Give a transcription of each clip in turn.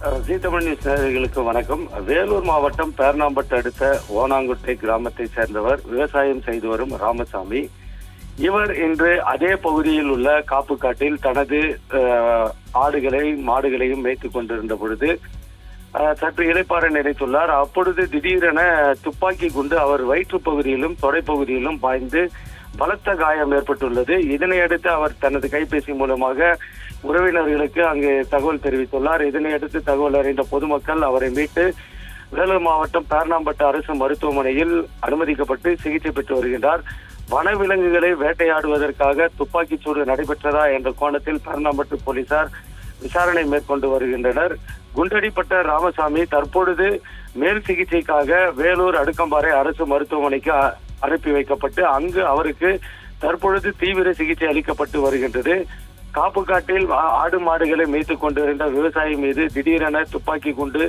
சீத்தமணி நேயர்களுக்கு வணக்கம். வேலூர் மாவட்டம் பேர்ணாம்பட்டு அடுத்த ஓனாங்குட்டை கிராமத்தை சேர்ந்தவர் விவசாயம் செய்து வரும் ராமசாமி. இவர் இன்று அதே பகுதியில் உள்ள காப்புக்காட்டில் தனது ஆடுகளை மாடுகளையும் மேய்த்து கொண்டிருந்த பொழுது சற்று இளைப்பாற நினைத்துள்ளார். அப்பொழுது திடீரென துப்பாக்கி குண்டு அவர் வயிற்று பகுதியிலும் தொடைப்பகுதியிலும் பாய்ந்து பலத்த காயம் ஏற்பட்டுள்ளது. இதனையடுத்து அவர் தனது கைபேசி மூலமாக உறவினர்களுக்கு அங்கு தகவல் தெரிவித்துள்ளார். இதனையடுத்து தகவல் அறிந்த பொதுமக்கள் அவரை மீட்டு வேலூர் மாவட்டம் பேரணாம்பட்டு அரசு மருத்துவமனையில் அனுமதிக்கப்பட்டு சிகிச்சை பெற்று வருகின்றார். வனவிலங்குகளை வேட்டையாடுவதற்காக துப்பாக்கிச் சூடு நடைபெற்றதா என்ற கோணத்தில் பேரணாம்பட்டு போலீசார் விசாரணை மேற்கொண்டு வருகின்றனர். குண்டடிப்பட்ட ராமசாமி தற்பொழுது மேல் சிகிச்சைக்காக வேலூர் அடுக்கம்பாறை அரசு மருத்துவமனைக்கு அனுப்பி வைக்கப்பட்டு அங்கு அவருக்கு தற்பொழுது தீவிர சிகிச்சை அளிக்கப்பட்டு வருகின்றது. காப்புக்காட்டில் ஆடு மாடுகளை மேய்த்துக் கொண்டிருந்த விவசாயி மீது திடீரென துப்பாக்கி குண்டு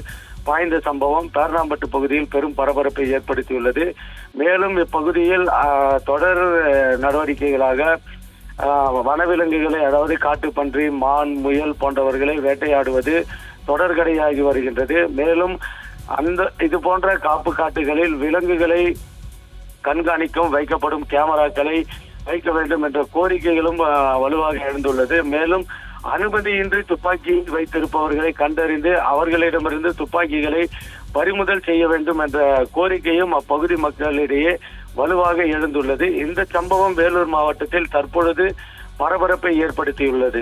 பாய்ந்த சம்பவம் பேர்ணாம்பட்டு பகுதியில் பெரும் பரபரப்பை ஏற்படுத்தியுள்ளது. மேலும் இப்பகுதியில் தொடர் நடவடிக்கைகளாக வனவிலங்குகளை அதாவது காட்டுப்பன்றி மான் முயல் போன்றவர்களை வேட்டையாடுவது தொடர்கடையாகி வருகின்றது. மேலும் அந்த இது போன்ற காப்பு காட்டுகளில் விலங்குகளை கண்காணிக்கும் வைக்கப்படும் கேமராக்களை வைக்க வேண்டும் என்ற கோரிக்கைகளும் வலுவாக எழுந்துள்ளது. மேலும் அனுமதியின்றி துப்பாக்கி வைத்திருப்பவர்களை கண்டறிந்து அவர்களிடமிருந்து துப்பாக்கிகளை பறிமுதல் செய்ய வேண்டும் என்ற கோரிக்கையும் அப்பகுதி மக்களிடையே வலுவாக எழுந்துள்ளது. இந்த சம்பவம் வேலூர் மாவட்டத்தில் தற்பொழுது பரபரப்பை ஏற்படுத்தியுள்ளது.